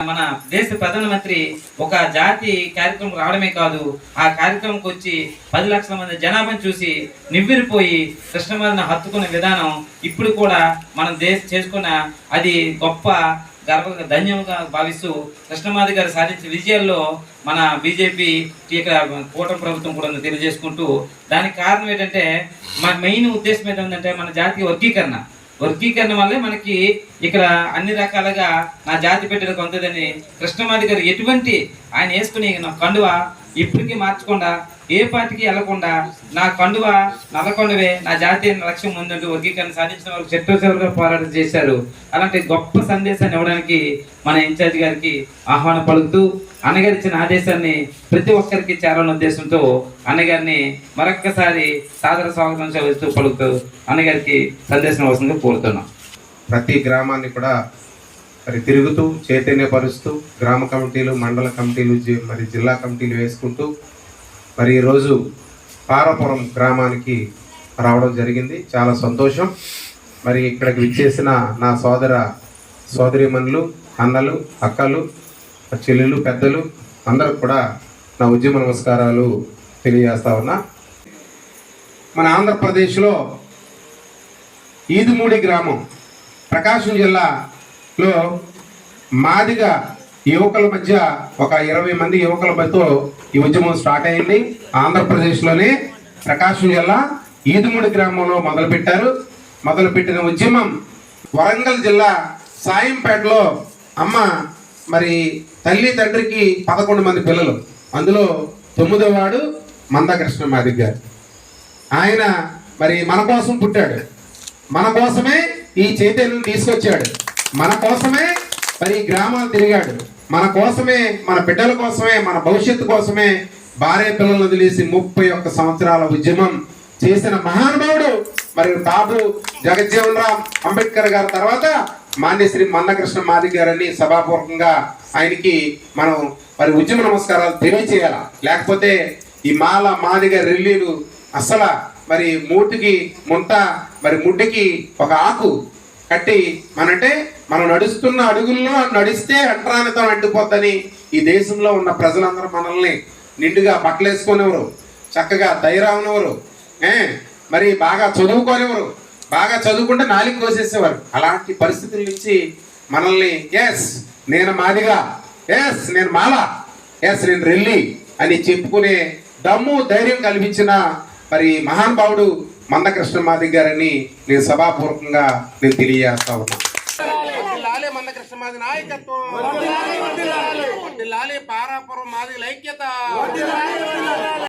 మన దేశ ప్రధానమంత్రి ఒక జాతి కార్యక్రమం రావడమే కాదు ఆ కార్యక్రమంకి వచ్చి పది లక్షల మంది జనాభాను చూసి నివ్విరిపోయి కృష్ణమారిని హత్తుకున్న విధానం ఇప్పుడు కూడా మనం దేశ చేసుకున్న అది గొప్ప గర్వ ధన్యంగా భావిస్తూ కృష్ణమాది గారు సాధించిన విజయాల్లో మన బీజేపీ ఇక్కడ కూటమి ప్రభుత్వం కూడా తెలియజేసుకుంటూ దానికి కారణం ఏంటంటే మన మెయిన్ ఉద్దేశం ఏంటంటే మన జాతీయ వర్గీకరణ. వర్గీకరణ వల్లే మనకి ఇక్కడ అన్ని రకాలుగా నా జాతి బిడ్డలకు అందుదని కృష్ణమాది గారు ఎటువంటి ఆయన వేసుకుని నా కండువ ఇప్పటికీ మార్చకుండా ఏ పార్టీకి వెళ్ళకుండా నా కండువ నల్లకొండవే నా జాతీయ లక్ష్యం ముందంటూ వర్గీకరణ సాధించిన వారు చిట్టచివరిగా పోరాటం చేశారు. అలాంటి గొప్ప సందేశాన్ని ఇవ్వడానికి మన ఇన్ఛార్జ్ గారికి ఆహ్వానం పలుకుతూ అన్నగారిచ్చిన ఆదేశాన్ని ప్రతి ఒక్కరికి చేరాలన్న ఉద్దేశంతో అన్నగారిని మరొక్కసారి సాదర స్వాగతం చేస్తూ పలుకుతూ అన్నగారికి సందేశం అవసరంగా కోరుతున్నాం. ప్రతి గ్రామాన్ని కూడా మరి తిరుగుతూ చైతన్యపరుస్తూ గ్రామ కమిటీలు మండల కమిటీలు మరి జిల్లా కమిటీలు వేసుకుంటూ మరి ఈరోజు పారపురం గ్రామానికి రావడం జరిగింది. చాలా సంతోషం. మరి ఇక్కడికి విచ్చేసిన నా సోదర సోదరిమణులు అన్నలు అక్కలు చెల్లెలు పెద్దలు అందరికి కూడా నా ఉద్యమ నమస్కారాలు తెలియజేస్తా ఉన్నా. మన ఆంధ్రప్రదేశ్లో ఈదుమూడి గ్రామం ప్రకాశం జిల్లా లో మాదిగా యువకుల మధ్య ఒక ఇరవై మంది యువకుల మధ్యతో ఈ ఉద్యమం స్టార్ట్ అయింది. ఆంధ్రప్రదేశ్లోనే ప్రకాశం జిల్లా ఈదుమూడి గ్రామంలో మొదలుపెట్టారు. మొదలుపెట్టిన ఉద్యమం వరంగల్ జిల్లా సాయంపేటలో అమ్మ మరి తల్లి తండ్రికి పదకొండు మంది పిల్లలు. అందులో తొమ్మిదో వాడు మందకృష్ణ మాదిగ గారు. ఆయన మరి మన కోసం పుట్టాడు. మన కోసమే ఈ చైతన్యం తీసుకొచ్చాడు. మన కోసమే మరి గ్రామాలు తిరిగాడు. మన కోసమే మన బిడ్డల కోసమే మన భవిష్యత్తు కోసమే భార్య పిల్లలను వదిలేసి ముప్పై ఒక్క సంవత్సరాల ఉద్యమం చేసిన మహానుభావుడు మరి బాబు జగజ్జీవన్ రామ్ అంబేద్కర్ గారి తర్వాత మాన్యశ్రీ మందకృష్ణ మాది గారని సభాపూర్వకంగా ఆయనకి మనం మరి ఉద్యమ నమస్కారాలు తెలియచేయాల. లేకపోతే ఈ మాల మాదిగ రెల్లీలు అసలు మరి మూటికి ముంత మరి ముడ్డికి ఒక ఆకు కట్టి మనంటే మనం నడుస్తున్న అడుగుల్లో నడిస్తే అంటరానితో అడ్డుపోద్దని ఈ దేశంలో ఉన్న ప్రజలందరూ మనల్ని నిండుగా బట్టలేసుకునేవారు చక్కగా ధైర్యవనెవరు ఏ? మరి బాగా చదువుకోనివ్వరు బాగా చదువుకుంటే నాలుగు కోసేసేవారు. అలాంటి పరిస్థితుల నుంచి మనల్ని ఎస్ నేను మాదిగా ఎస్ నేను మాల ఎస్ నేను రెల్లి అని చెప్పుకునే దమ్ము ధైర్యం కల్పించిన మరి మహానుభావుడు మందకృష్ణ మాది గారని నేను సభాపూర్వకంగా నేను తెలియజేస్తా ఉన్నా లాలే మందకృష్ణ మాది నాయకత్వం. లాలే పారాపురం మాది ఐక్యత